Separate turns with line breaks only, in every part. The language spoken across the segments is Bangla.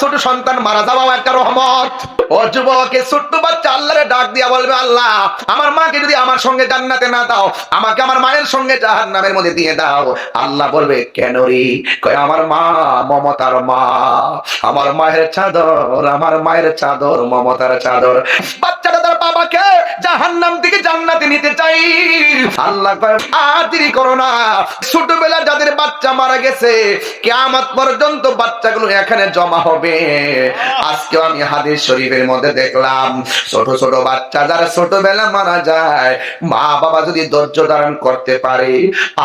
ছোট সন্তান মারা যাওয়া একটা রহমত। ও যুবক ছোট্ট বাচ্চা আল্লাহরে ডাক দিয়া বলবে, আল্লাহ, আমার মাকে যদি আমার সঙ্গে জান্নাতে না দাও, আমাকে আমার মায়ের সঙ্গে জাহান নামের মধ্যে দিয়ে দাও। আল্লাহ বলবে, কেন রে? কয়, আমার মা মমতার মা, আমার মায়ের চাদর, আমার মায়ের চাদর, মমতার চাদর। বাচ্চাটা তার বাবাকে জাহান্নাম থেকে জান্নাতে নিতে চাই। আল্লাহ আর করো না। ছোটবেলা যাদের বাচ্চা মারা গেছে পর্যন্ত বাচ্চাগুলো এখানে জমা হবে। আজকে আমি হাদিস শরীফের মধ্যে দেখলাম, ছোট ছোট বাচ্চা যারা ছোটবেলা মারা যায়, মা বাবা যদি ধৈর্য ধারণ করতে পারে,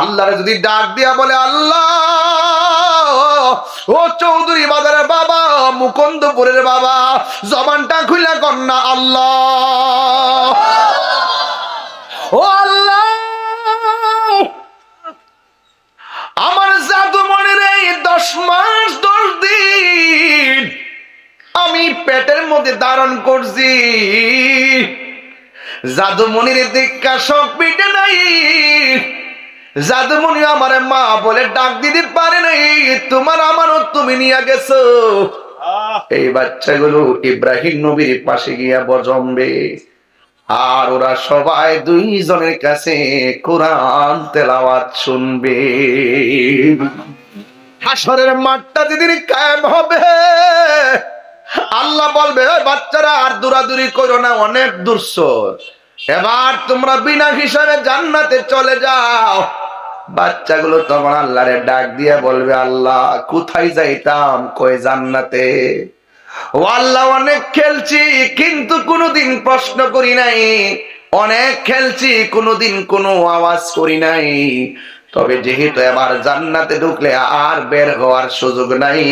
আল্লাহর যদি ডাক দিয়া বলে, আল্লাহ, ও চৌধুরী বাজারের বাবা, মুকুন্দপুরের বাবা, জবানটা খুলে কন্যা আল্লাহ ও আল্লাহ আমার জাদু মনের এই দশ মাস দশ দিন আমি পেটের মধ্যে ধারণ করছি। জাদুমণির দীক্ষা শখ পিটে নাই। জাদুমণি আমার মা বলে ডাক দিতে পারে নাই। তোমার আমারও তুমি নিয়ে গেছো। এই বাচ্চাগুলো ইব্রাহিম নবীর পাশে গিয়া বজম্বে। আর ওরা সবাই দুইজনের কাছে কোরআন তেলাওয়াত শুনবে। হাসরের মাঠটা যেদিন কায়েম হবে আল্লাহ বলবে "ওই বাচ্চারা, আর দূরাদূরি করো না, অনেক দূরসর এবার তোমরা বিনা হিসাবে জান্নাতে চলে যাও। বাচ্চাগুলো তখন আল্লাহরে ডাক দিয়ে বলবে, আল্লাহ, কোথায় যাইতাম? কই জান্নাতে? ও আল্লাহ, অনেক খেলছি, কিন্তু কোনোদিন প্রশ্ন করি নাই। অনেক খেলছি, কোনোদিন কোনো আওয়াজ করি নাই। তবে যেহেতু এবার জান্নাতে ঢুকলে আর বের হওয়ার সুযোগ নাই,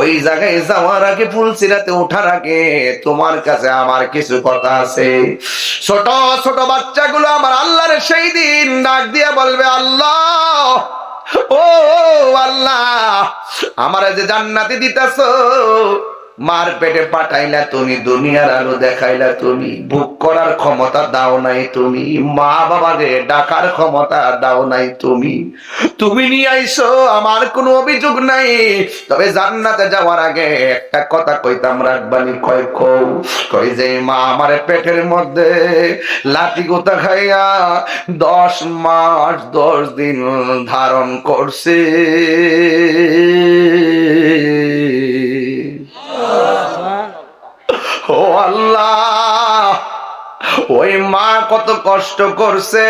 ওই জায়গায় যাওয়ার আগে ফুলসিরাতে ওঠার আগে তোমার কাছে আমার কিছু কথা আছে। ছোট ছোট বাচ্চাগুলো আমার আল্লাহর সেই দিন ডাক দিয়ে বলবে, আল্লাহ, ও আল্লাহ, আমার যে জান্নাতি দিতেছ মার পেটে পাঠাইলা তুমি, দুনিয়ার আলো দেখাইলা তুমি, ভোগ করার ক্ষমতা দাও নাই তুমি, মা বাবাকে ডাকার ক্ষমতা দাও নাই তুমি। তুমি নিয়ে আইসো, আমার কোনো অভিযোগ নাই। তবে জান্নাতে যাওয়ার আগে একটা কথা কইতাম রাখবানি কয় খৌ কই যে মা আমার পেটের মধ্যে লাঠি গোতা খাইয়া দশ মাস, দশ দিন ধারণ করছে। কষ্ট করছে,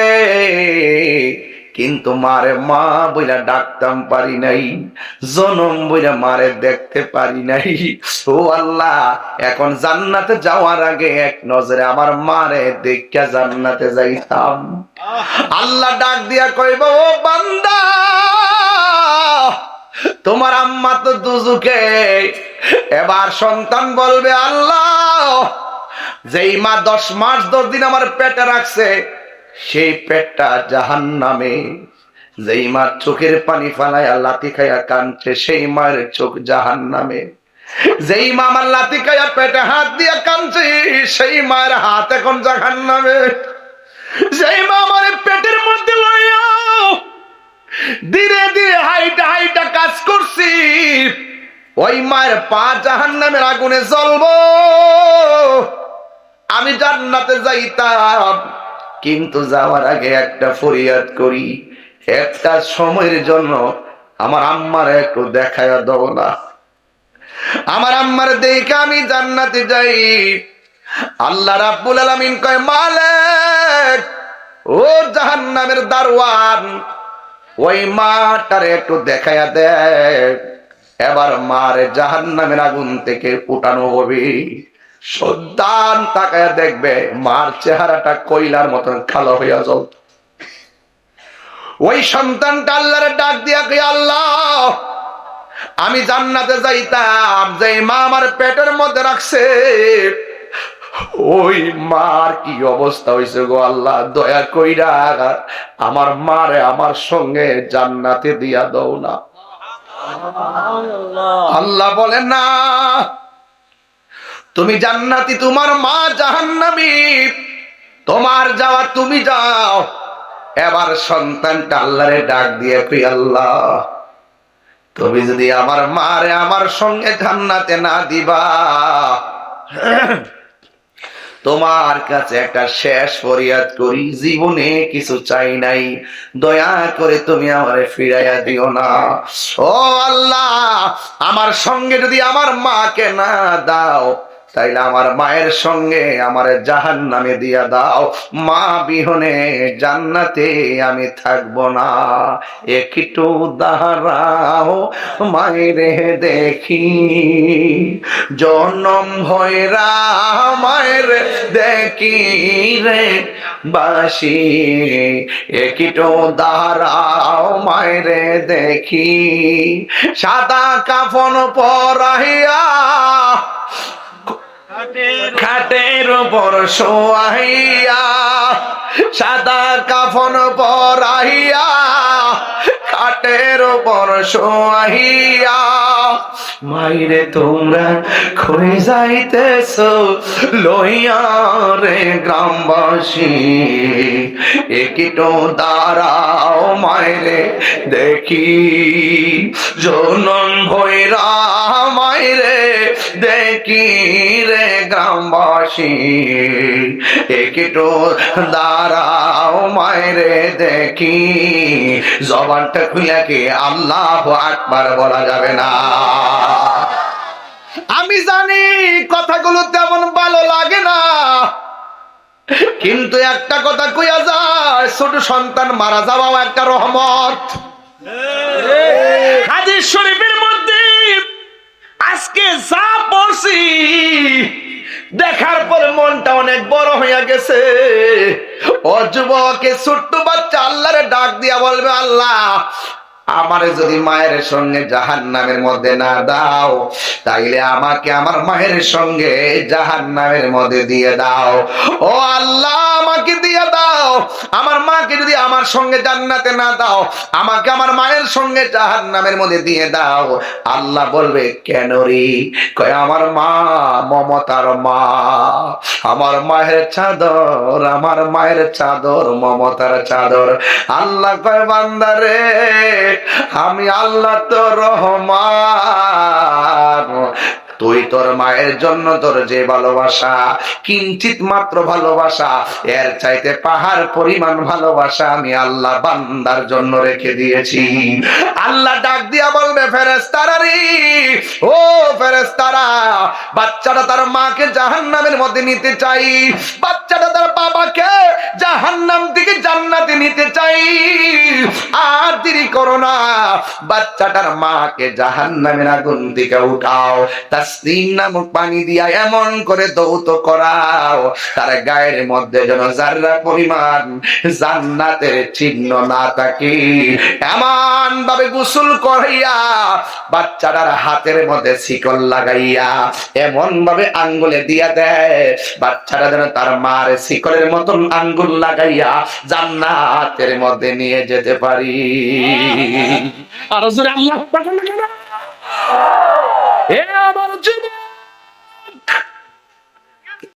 কিন্তু মারে মা বইলা ডাকতাম পারি নাই, জনম বইলা মারে দেখতে পারি নাই। ও আল্লাহ, এখন জান্নাতে যাওয়ার আগে এক নজরে আমার মারে দেখা জান্নাতে যাইতাম। আল্লাহ ডাক দিয়া কইব, ও বান্দা, তোমার আম্মা তো দুজুকে, এবার সন্তান বলবে আল্লাহ যেই মা দশ মাস দশ দিন আমার পেটে রাখছে, সেই পেটটা জাহান নামে যেই মা চোখের পানি ফালাইয়া লাতি খাইয়া কানছে সেই মায়ের চোখ জাহান নামে যেই মা আমার লাতি খাইয়া পেটে হাত দিয়ে কানছে সেই মায়ের হাত এখন জাহান নামে যেই মা আমার পেটের মধ্যে লইয়া ধীরে ধীরে হাইটা হাইটা কাজ করছি, ওই মায়ের পা জাহান নামের আগুনে জ্বলবো। আমি জান্নাতে যাইতাম। কিন্তু যাওয়ার আগে একটা ফরিয়াদ করি। একটা সময়ের জন্য আমার আম্মার একটু দেখায় দাও না। আমার আম্মার দেখে আমি জান্নাতে যাই। আল্লাহ রাব্বুল আলামিন কয়, মালিক ও জাহান্নামের দারওয়ান ওই মাটারে একটু দেখাইয়া দেখ এবার মার জাহান্নামের আগুন থেকে উঠানো হবে। সন্তান তাকায় দেখবে মার চেহারাটা কইলার মতন কালো হইয়া জল ওই সন্তানটা আল্লাহরে ডাক দিয়া কে আল্লাহ আমি জান্নাতে যাইতাম যে মা আমার পেটের মধ্যে রাখছে ওই মার কি অবস্থা হয়েছে গো আল্লাহ দয়া কইরা আমার মারে আমার সঙ্গে জান্নাতে দিয়া দাও না। আল্লাহ বলে না তুমি জান্নাতি, তোমার মা জাহান্নামি। তোমার যাওয়া তুমি যাও। এবার সন্তানটা আল্লাহরে ডাক দিয়ে কই, আল্লাহ, তুমি যদি আমার মারে আমার সঙ্গে জান্নাতে না দিবা, তোমার কাছে একটা শেষ ফরিয়াদ করি, জীবনে কিছু চাই নাই। দয়া করে তুমি আমারে ফিরাইয়া দিও না। ও আল্লাহ, আমার সঙ্গে যদি আমার মাকে না দাও তাইলে আমার মায়ের সঙ্গে আমার জাহান নামে দিয়া দাও। মা বিহনে জান্নাতে আমি থাকব না। একটু দাঁড়াও, মায়েরে দেখি। জনম ভয়রা মায়ের দেখি রে বাসি। একটু দাঁড়াও, মায়েরে দেখি। সাদা কাফন পরাইয়া খাটের উপর শোয়াইয়া সাদা কাফন পরাইয়া, খাটের উপর শোয়াইয়া, মাইরে তোমরা খয়ে যাইতেছ, লইয়া রে গ্রামবাসী একিটো দাঁড়াও মাইরে দেখি, জনন ভৈরা মাইরে দেখি রে গ্রামবাসী। একিটো দাঁড়াও মাইরে দেখি, জবানটা খুলে কি আল্লাহ আকবার বলা যাবে না? আমি জানি কথাগুলো তেমন ভালো লাগে না। কিন্তু একটা কথা কইয়া যায়, ছোট সন্তান মারা যাওয়াও একটা রহমত।
হাদিস শরীফের মধ্যে আজকে যা পড়ছি,
দেখার পরে মনটা অনেক বড় হইয়া গেছে। ও যুবকে ছোট্ট বাচ্চা আল্লাহরে ডাক দিয়া বলবে, আল্লাহ আমারে যদি মায়ের সঙ্গে জাহান নামের মধ্যে না দাও, তাইলে আমাকে আমার মায়ের সঙ্গে জাহান নামের মধ্যে দিয়ে দাও। ও আল্লাহ, আমাকে দিয়ে দাও। আমার মাকে যদি আমার সঙ্গে জান্নাতে না দাও, আমাকে আমার মায়ের সঙ্গে জাহান নামের মধ্যে দিয়ে দাও। আল্লাহ বলবে, কেন রে? কয়, আমার মা মমতার মা। আমার মায়ের চাদর, আমার মায়ের চাদর, মমতার চাদর। আল্লাহ কয় বান্দারে আমি আল্লাহ তো রহমান। তুই তোর মায়ের জন্য তোর যে ভালোবাসা, কিঞ্চিত মাত্র ভালোবাসা, এর চাইতে পাহাড় পরিমাণ ভালোবাসা আমি আল্লাহ বান্দার জন্য রেখে দিয়েছি। আল্লাহ ডাক দিয়া বলবে ফেরেস্তারারি ও ফেরেস্তারা বাচ্চাটা তার মাকে জাহান্নামের মধ্যে নিতে চাই। বাচ্চাটা তার বাবাকে জাহান্নাম থেকে জান্নাতে নিতে চাই। আর দেরি করো না, বাচ্চাটার মাকে জাহান্নামের আগুন থেকে উঠাও। তাসনিম নামক পানি দিয়া এমন করে দৌত করাও। তার গায়ের মধ্যে যেন যার্রা পরিমাণ জান্নাতের চিহ্ন না থাকে এমন ভাবে গোসল করাইয়া বাচ্চাটার হাতের মধ্যে শিকল লাগাইয়া এমন ভাবে আঙ্গুলে দিয়া দেয়। বাচ্চারা যেন তার মার শিকলের মতন আঙ্গুল লাগাইয়া জান্নাতের মধ্যে নিয়ে যেতে পারি।
আরও জোরে আল্লাহ এ আমার যুবক